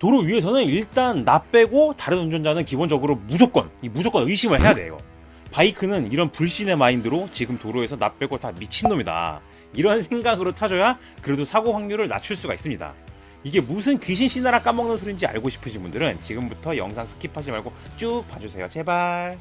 도로 위에서는 일단 나 빼고 다른 운전자는 기본적으로 무조건 이 무조건 의심을 해야 돼요. 바이크는 이런 불신의 마인드로 지금 도로에서 나 빼고 다 미친놈이다. 이런 생각으로 타줘야 그래도 사고 확률을 낮출 수가 있습니다. 이게 무슨 귀신 씨나라 까먹는 소리인지 알고 싶으신 분들은 지금부터 영상 스킵하지 말고 쭉 봐주세요. 제발.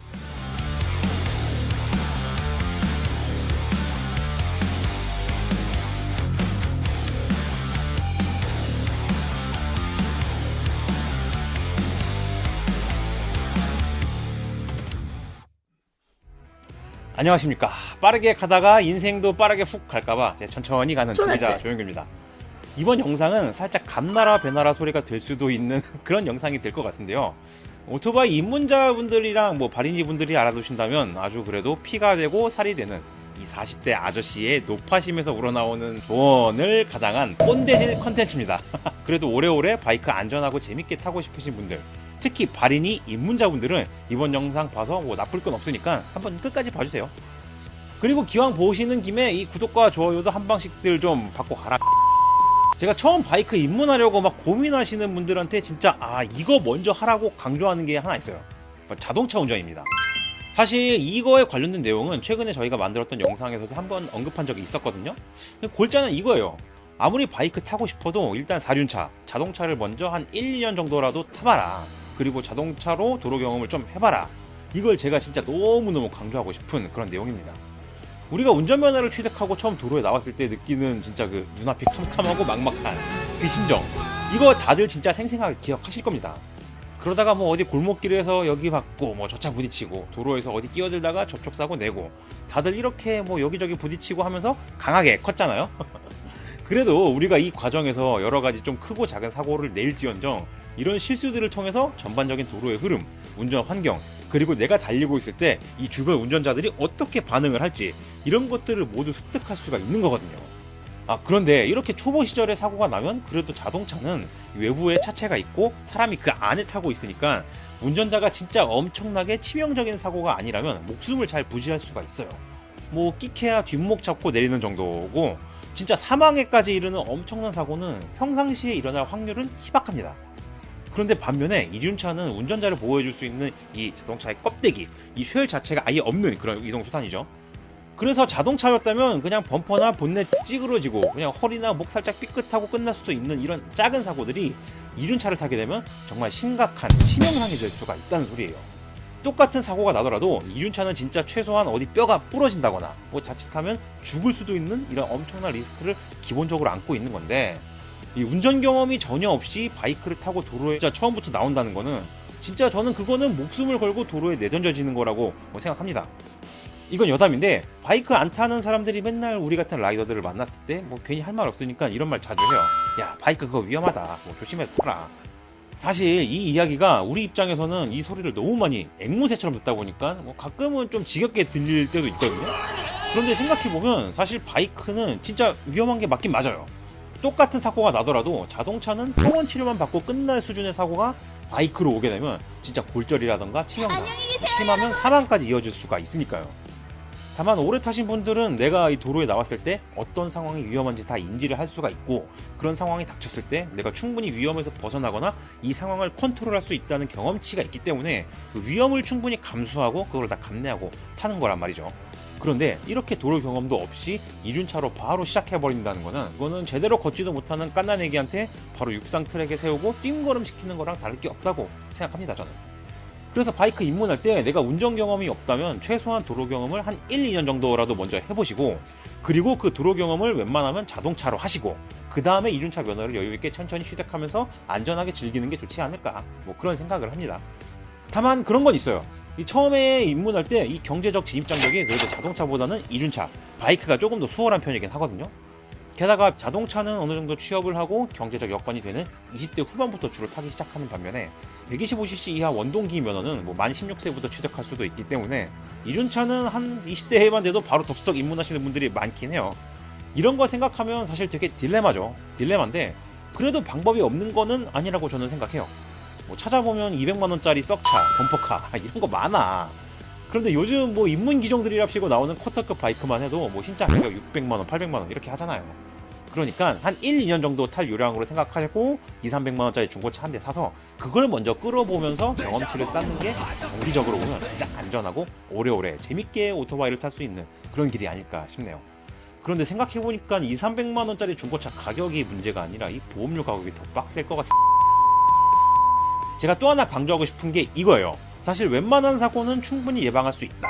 안녕하십니까. 빠르게 가다가 인생도 빠르게 훅 갈까봐 제 천천히 가는? 소비자 조영규입니다. 이번 영상은 살짝 감나라 배나라 소리가 될 수도 있는 그런 영상이 될 것 같은데요. 오토바이 입문자분들이랑 뭐 발인이 분들이 알아두신다면 아주 그래도 피가 되고 살이 되는 이 40대 아저씨의 높아심에서 우러나오는 조언을 가장한 꼰대질 컨텐츠입니다. 그래도 오래오래 바이크 안전하고 재밌게 타고 싶으신 분들 특히 발인이 입문자분들은 이번 영상 봐서 뭐 나쁠 건 없으니까 한번 끝까지 봐주세요. 그리고 기왕 보시는 김에 이 구독과 좋아요도 한 방씩들 좀 받고 가라. 제가 처음 바이크 입문하려고 막 고민하시는 분들한테 진짜 아 이거 먼저 하라고 강조하는 게 하나 있어요. 자동차 운전입니다. 사실 이거에 관련된 내용은 최근에 저희가 만들었던 영상에서도 한번 언급한 적이 있었거든요. 골자는 이거예요. 아무리 바이크 타고 싶어도 일단 4륜차, 자동차를 먼저 한 1, 2년 정도라도 타봐라. 그리고 자동차로 도로 경험을 좀 해봐라. 이걸 제가 진짜 너무너무 강조하고 싶은 그런 내용입니다. 우리가 운전면허를 취득하고 처음 도로에 나왔을 때 느끼는 진짜 그 눈앞이 캄캄하고 막막한 그 심정. 이거 다들 진짜 생생하게 기억하실 겁니다. 그러다가 뭐 어디 골목길에서 여기 받고 뭐 저 차 부딪히고 도로에서 어디 끼어들다가 접촉 사고 내고 다들 이렇게 뭐 여기저기 부딪히고 하면서 강하게 컸잖아요. 그래도 우리가 이 과정에서 여러 가지 좀 크고 작은 사고를 낼지언정 이런 실수들을 통해서 전반적인 도로의 흐름, 운전 환경, 그리고 내가 달리고 있을 때 이 주변 운전자들이 어떻게 반응을 할지 이런 것들을 모두 습득할 수가 있는 거거든요. 아, 그런데 이렇게 초보 시절에 사고가 나면 그래도 자동차는 외부에 차체가 있고 사람이 그 안에 타고 있으니까 운전자가 진짜 엄청나게 치명적인 사고가 아니라면 목숨을 잘 부지할 수가 있어요. 뭐 끼케야 뒷목 잡고 내리는 정도고 진짜 사망에까지 이르는 엄청난 사고는 평상시에 일어날 확률은 희박합니다. 그런데 반면에 이륜차는 운전자를 보호해줄 수 있는 이 자동차의 껍데기, 이 쉘 자체가 아예 없는 그런 이동 수단이죠. 그래서 자동차였다면 그냥 범퍼나 본넷 찌그러지고 그냥 허리나 목 살짝 삐끗하고 끝날 수도 있는 이런 작은 사고들이 이륜차를 타게 되면 정말 심각한 치명상이 될 수가 있다는 소리예요. 똑같은 사고가 나더라도 이륜차는 진짜 최소한 어디 뼈가 부러진다거나 뭐 자칫하면 죽을 수도 있는 이런 엄청난 리스크를 기본적으로 안고 있는 건데 이 운전 경험이 전혀 없이 바이크를 타고 도로에 진짜 처음부터 나온다는 거는 진짜 저는 그거는 목숨을 걸고 도로에 내던져지는 거라고 뭐 생각합니다. 이건 여담인데 바이크 안 타는 사람들이 맨날 우리 같은 라이더들을 만났을 때 뭐 괜히 할 말 없으니까 이런 말 자주 해요. 야 바이크 그거 위험하다. 뭐 조심해서 타라. 사실 이 이야기가 우리 입장에서는 이 소리를 너무 많이 앵무새처럼 듣다 보니까 뭐 가끔은 좀 지겹게 들릴 때도 있거든요. 그런데 생각해 보면 사실 바이크는 진짜 위험한 게 맞긴 맞아요. 똑같은 사고가 나더라도 자동차는 평원 치료만 받고 끝날 수준의 사고가 바이크로 오게 되면 진짜 골절이라던가 치명상, 심하면 사망까지 이어질 수가 있으니까요. 다만 오래 타신 분들은 내가 이 도로에 나왔을 때 어떤 상황이 위험한지 다 인지를 할 수가 있고 그런 상황이 닥쳤을 때 내가 충분히 위험에서 벗어나거나 이 상황을 컨트롤할 수 있다는 경험치가 있기 때문에 그 위험을 충분히 감수하고 그걸 다 감내하고 타는 거란 말이죠. 그런데 이렇게 도로 경험도 없이 이륜차로 바로 시작해버린다는 거는 그거는 제대로 걷지도 못하는 깐난애기한테 바로 육상 트랙에 세우고 띵걸음 시키는 거랑 다를 게 없다고 생각합니다 저는. 그래서 바이크 입문할 때 내가 운전 경험이 없다면 최소한 도로 경험을 한 1, 2년 정도라도 먼저 해보시고 그리고 그 도로 경험을 웬만하면 자동차로 하시고 그 다음에 이륜차 면허를 여유있게 천천히 취득하면서 안전하게 즐기는 게 좋지 않을까 뭐 그런 생각을 합니다. 다만 그런 건 있어요. 이 처음에 입문할 때 이 경제적 진입 장벽이 그래도 자동차보다는 이륜차, 바이크가 조금 더 수월한 편이긴 하거든요. 게다가 자동차는 어느 정도 취업을 하고 경제적 여건이 되는 20대 후반부터 주로 타기 시작하는 반면에 125cc 이하 원동기 면허는 뭐 만 16세부터 취득할 수도 있기 때문에 이륜차는 한 20대 해만 돼도 바로 덥석 입문하시는 분들이 많긴 해요. 이런 거 생각하면 사실 되게 딜레마죠. 딜레마인데 그래도 방법이 없는 거는 아니라고 저는 생각해요. 뭐 찾아보면 200만 원짜리 썩차, 범퍼카 이런 거 많아. 그런데 요즘 뭐 입문 기종들이랍시고 나오는 쿼터급 바이크만 해도 뭐 신차 가격 600만 원, 800만 원 이렇게 하잖아요. 그러니까 한 1, 2년 정도 탈 요량으로 생각하고 2, 300만 원짜리 중고차 한 대 사서 그걸 먼저 끌어보면서 경험치를 쌓는 게 장기적으로 보면 진짜 안전하고 오래오래 재밌게 오토바이를 탈 수 있는 그런 길이 아닐까 싶네요. 그런데 생각해보니까 2, 300만 원짜리 중고차 가격이 문제가 아니라 이 보험료 가격이 더 빡셀 것 같아요. 제가 또 하나 강조하고 싶은 게 이거예요. 사실 웬만한 사고는 충분히 예방할 수 있다.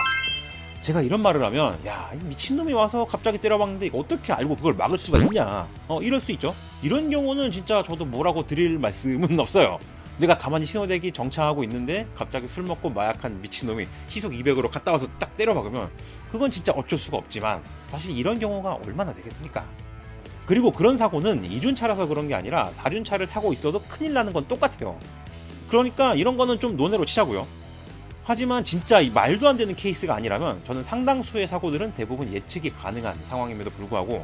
제가 이런 말을 하면 야이 미친놈이 와서 갑자기 때려박는데 어떻게 알고 그걸 막을 수가 있냐? 어 이럴 수 있죠. 이런 경우는 진짜 저도 뭐라고 드릴 말씀은 없어요. 내가 가만히 신호대기 정차하고 있는데 갑자기 술 먹고 마약한 미친놈이 시속 200으로 갔다 와서 딱 때려박으면 그건 진짜 어쩔 수가 없지만 사실 이런 경우가 얼마나 되겠습니까? 그리고 그런 사고는 이륜차라서 그런 게 아니라 사륜차를 타고 있어도 큰일 나는 건 똑같아요 그러니까 이런 거는 좀 논외로 치자고요 하지만 진짜 이 말도 안 되는 케이스가 아니라면 저는 상당수의 사고들은 대부분 예측이 가능한 상황임에도 불구하고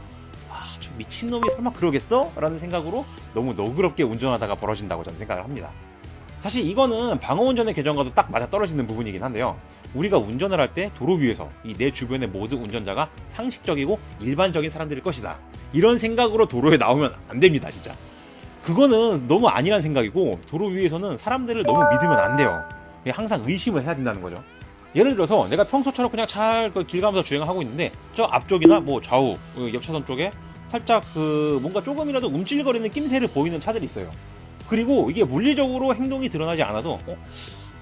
아, 저 미친놈이 설마 그러겠어? 라는 생각으로 너무 너그럽게 운전하다가 벌어진다고 저는 생각을 합니다. 사실 이거는 방어운전의 개정과도 딱 맞아 떨어지는 부분이긴 한데요. 우리가 운전을 할 때 도로 위에서 이 내 주변의 모든 운전자가 상식적이고 일반적인 사람들일 것이다. 이런 생각으로 도로에 나오면 안 됩니다, 진짜. 그거는 너무 아니란 생각이고 도로 위에서는 사람들을 너무 믿으면 안 돼요. 항상 의심을 해야 된다는 거죠. 예를 들어서 내가 평소처럼 그냥 잘 길 가면서 주행을 하고 있는데 저 앞쪽이나 뭐 좌우 그 옆차선 쪽에 살짝 그 뭔가 조금이라도 움찔거리는 낌새를 보이는 차들이 있어요. 그리고 이게 물리적으로 행동이 드러나지 않아도 어?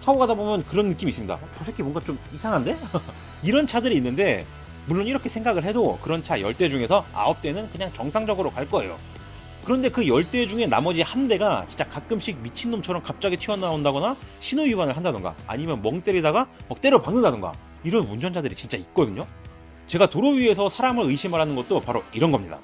타고 가다 보면 그런 느낌이 있습니다. 어, 저 새끼 뭔가 좀 이상한데? 이런 차들이 있는데 물론 이렇게 생각을 해도 그런 차 10대 중에서 9대는 그냥 정상적으로 갈 거예요. 그런데 그 10대 중에 나머지 한 대가 진짜 가끔씩 미친놈처럼 갑자기 튀어나온다거나 신호 위반을 한다던가 아니면 멍 때리다가 막 때려 박는다던가 이런 운전자들이 진짜 있거든요. 제가 도로 위에서 사람을 의심을 하는 것도 바로 이런 겁니다.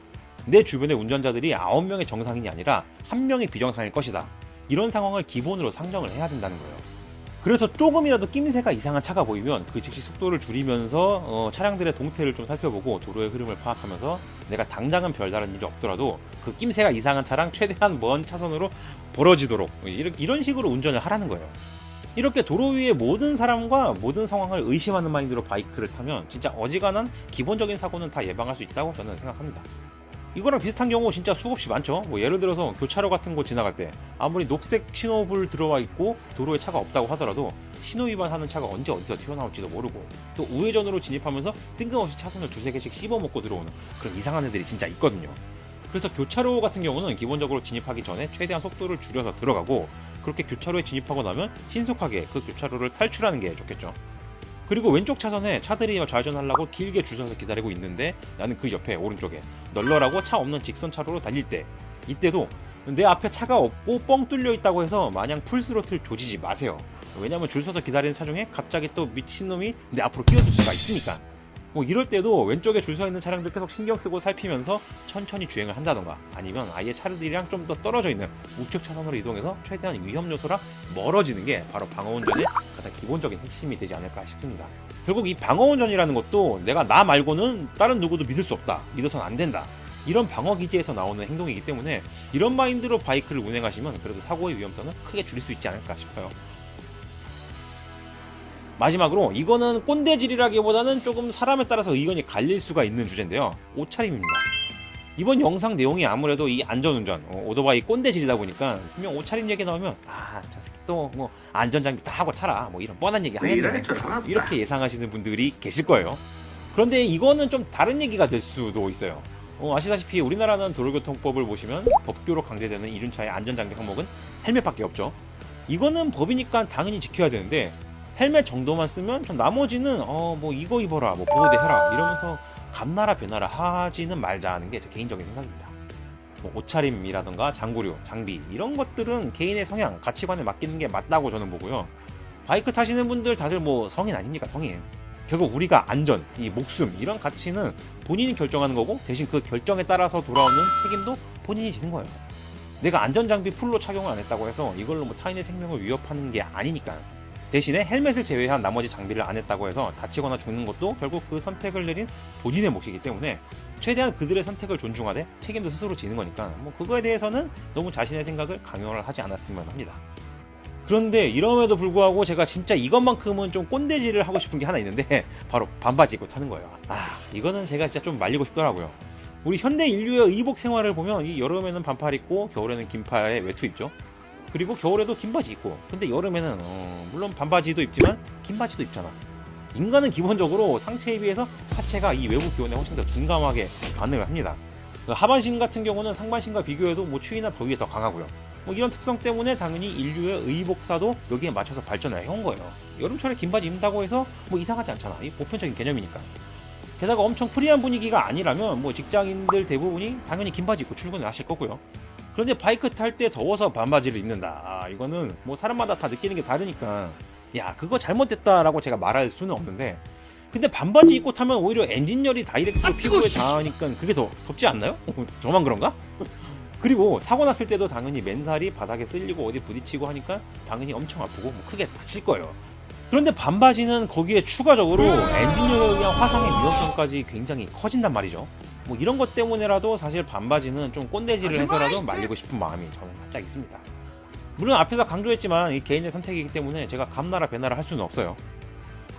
내 주변의 운전자들이 9명의 정상인이 아니라 1명의 비정상일 것이다. 이런 상황을 기본으로 상정을 해야 된다는 거예요. 그래서 조금이라도 낌새가 이상한 차가 보이면 그 즉시 속도를 줄이면서 어, 차량들의 동태를 좀 살펴보고 도로의 흐름을 파악하면서 내가 당장은 별다른 일이 없더라도 그 낌새가 이상한 차량 최대한 먼 차선으로 벌어지도록 이런 식으로 운전을 하라는 거예요. 이렇게 도로 위의 모든 사람과 모든 상황을 의심하는 마인드로 바이크를 타면 진짜 어지간한 기본적인 사고는 다 예방할 수 있다고 저는 생각합니다. 이거랑 비슷한 경우 진짜 수없이 많죠. 뭐 예를 들어서 교차로 같은 곳 지나갈 때 아무리 녹색 신호불 들어와 있고 도로에 차가 없다고 하더라도 신호 위반하는 차가 언제 어디서 튀어나올지도 모르고 또 우회전으로 진입하면서 뜬금없이 차선을 두세 개씩 씹어먹고 들어오는 그런 이상한 애들이 진짜 있거든요. 그래서 교차로 같은 경우는 기본적으로 진입하기 전에 최대한 속도를 줄여서 들어가고 그렇게 교차로에 진입하고 나면 신속하게 그 교차로를 탈출하는 게 좋겠죠. 그리고 왼쪽 차선에 차들이 좌회전하려고 길게 줄 서서 기다리고 있는데 나는 그 옆에 오른쪽에 널널하고 차 없는 직선 차로로 달릴 때 이때도 내 앞에 차가 없고 뻥 뚫려 있다고 해서 마냥 풀스로틀 조지지 마세요. 왜냐면 줄 서서 기다리는 차 중에 갑자기 또 미친놈이 내 앞으로 끼어들 수가 있으니까. 뭐 이럴 때도 왼쪽에 줄 서 있는 차량들 계속 신경 쓰고 살피면서 천천히 주행을 한다던가 아니면 아예 차들이랑 좀 더 떨어져 있는 우측 차선으로 이동해서 최대한 위험 요소라 멀어지는 게 바로 방어 운전의 가장 기본적인 핵심이 되지 않을까 싶습니다. 결국 이 방어 운전이라는 것도 내가 나 말고는 다른 누구도 믿을 수 없다. 믿어서는 안 된다. 이런 방어 기제에서 나오는 행동이기 때문에 이런 마인드로 바이크를 운행하시면 그래도 사고의 위험성은 크게 줄일 수 있지 않을까 싶어요. 마지막으로 이거는 꼰대질이라기보다는 조금 사람에 따라서 의견이 갈릴 수가 있는 주제인데요. 옷차림입니다. 이번 영상 내용이 아무래도 이 안전운전, 어, 오토바이 꼰대질이다 보니까 분명 옷차림 얘기 나오면 아저 새끼 또뭐 안전장비 다 하고 타라 뭐 이런 뻔한 얘기 하겠네 이렇게 예상하시는 분들이 계실 거예요. 그런데 이거는 좀 다른 얘기가 될 수도 있어요. 어, 아시다시피 우리나라는 도로교통법을 보시면 법규로 강제되는 이륜차의 안전장비 항목은 헬멧밖에 없죠. 이거는 법이니까 당연히 지켜야 되는데 헬멧 정도만 쓰면 좀 나머지는 어 뭐 이거 입어라 뭐 보호대 해라 이러면서 감나라 변나라 하지는 말자 하는 게 제 개인적인 생각입니다. 뭐 옷차림이라던가 장구류, 장비 이런 것들은 개인의 성향, 가치관에 맡기는 게 맞다고 저는 보고요. 바이크 타시는 분들 다들 뭐 성인 아닙니까 성인. 결국 우리가 안전, 이 목숨 이런 가치는 본인이 결정하는 거고 대신 그 결정에 따라서 돌아오는 책임도 본인이 지는 거예요. 내가 안전장비 풀로 착용을 안 했다고 해서 이걸로 뭐 타인의 생명을 위협하는 게 아니니까. 대신에 헬멧을 제외한 나머지 장비를 안 했다고 해서 다치거나 죽는 것도 결국 그 선택을 내린 본인의 몫이기 때문에 최대한 그들의 선택을 존중하되 책임도 스스로 지는 거니까 뭐 그거에 대해서는 너무 자신의 생각을 강요를 하지 않았으면 합니다. 그런데 이럼에도 불구하고 제가 진짜 이것만큼은 좀 꼰대질을 하고 싶은 게 하나 있는데 바로 반바지 입고 타는 거예요. 아 이거는 제가 진짜 좀 말리고 싶더라고요. 우리 현대 인류의 의복 생활을 보면 이 여름에는 반팔 입고 겨울에는 긴팔에 외투 입죠. 그리고 겨울에도 긴 바지 입고. 근데 여름에는 어, 물론 반바지도 입지만 긴 바지도 입잖아. 인간은 기본적으로 상체에 비해서 하체가 이 외부 기온에 훨씬 더 둔감하게 반응을 합니다. 그 하반신 같은 경우는 상반신과 비교해도 뭐 추위나 더위에 더 강하고요. 뭐 이런 특성 때문에 당연히 인류의 의복사도 여기에 맞춰서 발전을 해온 거예요. 여름철에 긴 바지 입는다고 해서 뭐 이상하지 않잖아. 이 보편적인 개념이니까. 게다가 엄청 프리한 분위기가 아니라면 뭐 직장인들 대부분이 당연히 긴 바지 입고 출근을 하실 거고요. 그런데 바이크 탈 때 더워서 반바지를 입는다. 아, 이거는 뭐 사람마다 다 느끼는 게 다르니까 야 그거 잘못됐다라고 제가 말할 수는 없는데 근데 반바지 입고 타면 오히려 엔진열이 다이렉트로 피부에 닿으니까 그게 더 덥지 않나요? 저만 그런가? 그리고 사고 났을 때도 당연히 맨살이 바닥에 쓸리고 어디 부딪히고 하니까 당연히 엄청 아프고 뭐 크게 다칠 거예요. 그런데 반바지는 거기에 추가적으로 엔진열에 의한 화상의 위험성까지 굉장히 커진단 말이죠. 뭐 이런 것 때문에라도 사실 반바지는 좀 꼰대질을 해서라도 말리고 싶은 마음이 저는 살짝 있습니다. 물론 앞에서 강조했지만 이 개인의 선택이기 때문에 제가 감나라 배나라 할 수는 없어요.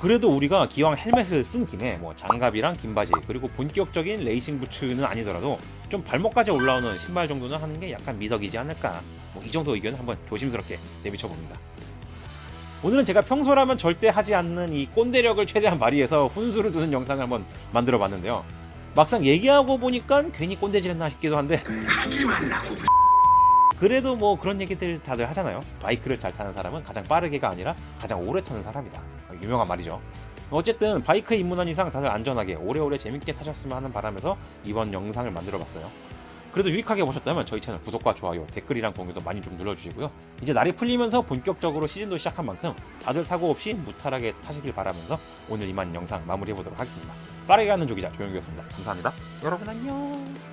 그래도 우리가 기왕 헬멧을 쓴 김에 뭐 장갑이랑 긴 바지 그리고 본격적인 레이싱 부츠는 아니더라도 좀 발목까지 올라오는 신발 정도는 하는 게 약간 미덕이지 않을까 뭐 이 정도 의견 한번 조심스럽게 내비쳐 봅니다. 오늘은 제가 평소라면 절대 하지 않는 이 꼰대력을 최대한 발휘해서 훈수를 두는 영상을 한번 만들어 봤는데요. 막상 얘기하고 보니까 괜히 꼰대질 했나 싶기도 한데 그래도 뭐 그런 얘기들 다들 하잖아요. 바이크를 잘 타는 사람은 가장 빠르게가 아니라 가장 오래 타는 사람이다. 유명한 말이죠. 어쨌든 바이크에 입문한 이상 다들 안전하게 오래오래 재밌게 타셨으면 하는 바람에서 이번 영상을 만들어 봤어요. 그래도 유익하게 보셨다면 저희 채널 구독과 좋아요, 댓글이랑 공유도 많이 좀 눌러주시고요. 이제 날이 풀리면서 본격적으로 시즌도 시작한 만큼 다들 사고 없이 무탈하게 타시길 바라면서 오늘 이만 영상 마무리해보도록 하겠습니다. 빠르게 가는 조기자 조영규였습니다. 감사합니다. 여러분 안녕.